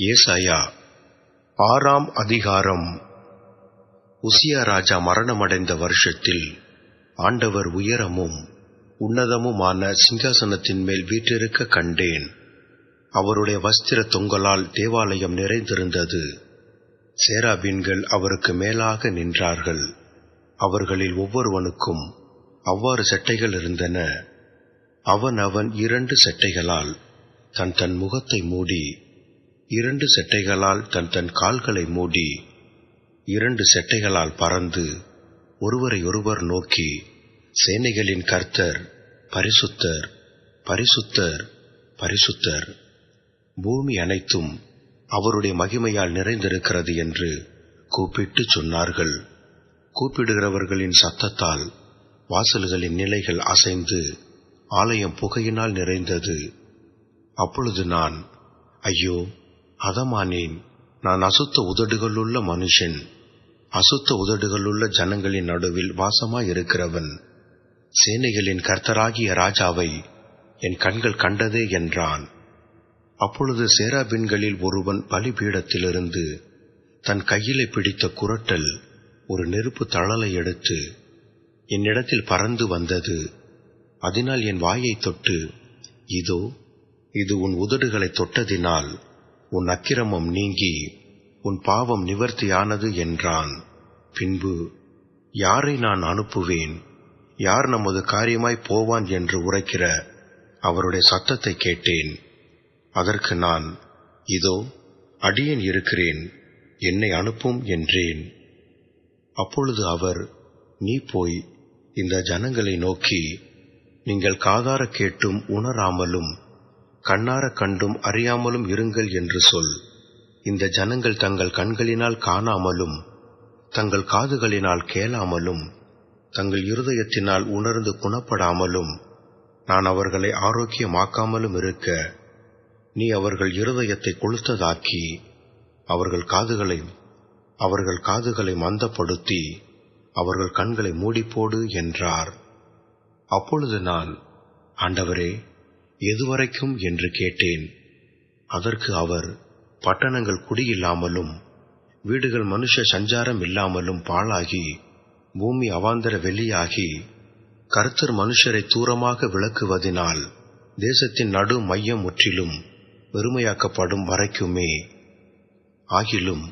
ஏசாயா ஆறாம் அதிகாரம். உசியா ராஜா மரணமடைந்த வருஷத்தில் ஆண்டவர் உயரமும் உன்னதமுமான சிங்காசனத்தின் மேல் வீற்றிருக்க கண்டேன். அவருடைய வஸ்திர தொங்கலால் தேவாலயம் நிறைந்திருந்தது. சேராபீன்கள் அவருக்கு மேலாக நின்றார்கள். அவர்களில் ஒவ்வொருவனுக்கும் அவ்வாறு சட்டைகள் இருந்தன. அவன் அவன் இரண்டு சட்டைகளால் தன் தன் முகத்தை மூடி இரண்டு செட்டைகளால் தன் தன் கால்களை மூடி இரண்டு செட்டைகளால் பறந்து ஒருவரை ஒருவர் நோக்கி சேனைகளின் கர்த்தர் பரிசுத்தர் பரிசுத்தர் பரிசுத்தர் பூமி அனைத்தும் அவருடைய மகிமையால் நிறைந்திருக்கிறது என்று கூப்பிட்டு சொன்னார்கள். கூப்பிடுகிறவர்களின் சத்தத்தால் வாசல்களின் நிலைகள் அசைந்து ஆலயம் புகையினால் நிறைந்தது. அப்பொழுது நான் ஐயோ அதமானேன் நான் அசுத்த உதடுகளுள்ள மனுஷன் அசுத்த உதடுகளுள்ள ஜனங்களின் நடுவில் வாசமாயிருக்கிறவன். சேனைகளின் கர்த்தராகிய ராஜாவை என் கண்கள் கண்டதே என்றான். அப்பொழுது சேராபின்களில் ஒருவன் பலிபீடத்திலிருந்து தன் கையிலே பிடித்த குரட்டல் ஒரு நெருப்பு தழலை எடுத்து என்னிடத்தில் பறந்து வந்தது. அதனால் என் வாயை தொட்டு இதோ இது உன் உதடுகளை தொட்டதினால் உன் அக்கிரமம் நீங்கி உன் பாவம் நிவர்த்தியானது என்றான். பின்பு யாரை நான் அனுப்புவேன்? யார் நமது காரியமாய் போவான்? என்று உரைக்கிற அவருடைய சத்தத்தை கேட்டேன். அதற்கு நான் இதோ அடியேன் இருக்கிறேன். என்னை அனுப்பும் என்றேன். அப்பொழுது அவர் நீ போய் இந்த ஜனங்களை நோக்கி நீங்கள் காதார கேட்டும் உணராமலும் கண்ணார கண்டும் அறியாமலும் இருங்கள் என்று சொல். இந்த ஜனங்கள் தங்கள் கண்களினால் காணாமலும் தங்கள் காதுகளினால் கேளாமலும் தங்கள் இருதயத்தினால் உணர்ந்து குணப்படாமலும் நான் அவர்களை ஆரோக்கியமாக்காமலும் இருக்க நீ அவர்கள் இருதயத்தை கொளுத்ததாக்கி அவர்கள் காதுகளை அவர்கள் காதுகளை மந்தப்படுத்தி அவர்கள் கண்களை மூடிப்போடு என்றார். அப்பொழுது நான் ஆண்டவரே எதுவரைக்கும் என்று கேட்டேன். அதற்கு அவர் பட்டணங்கள் குடியில்லாமலும் வீடுகள் மனுஷ சஞ்சாரம் இல்லாமலும் பாழாகி பூமி அவாந்தர வெளியாகி கர்த்தர் மனுஷரை தூரமாக விளக்குவதினால் தேசத்தின் நடு மையம் முற்றிலும் வெறுமையாக்கப்படும் வரைக்குமே. ஆகிலும்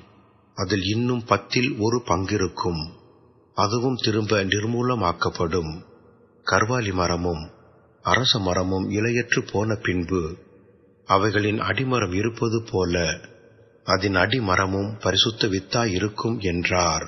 அதில் இன்னும் பத்தில் ஒரு பங்கிருக்கும். அதுவும் திரும்ப நிர்மூலமாக்கப்படும். கர்வாலி மரமும் அரச மரமும் இலையற்று போன பின்பு அவைகளின் அடிமரம் இருப்பது போல அதன் அடிமரமும் பரிசுத்த வித்தாயிருக்கும் என்றார்.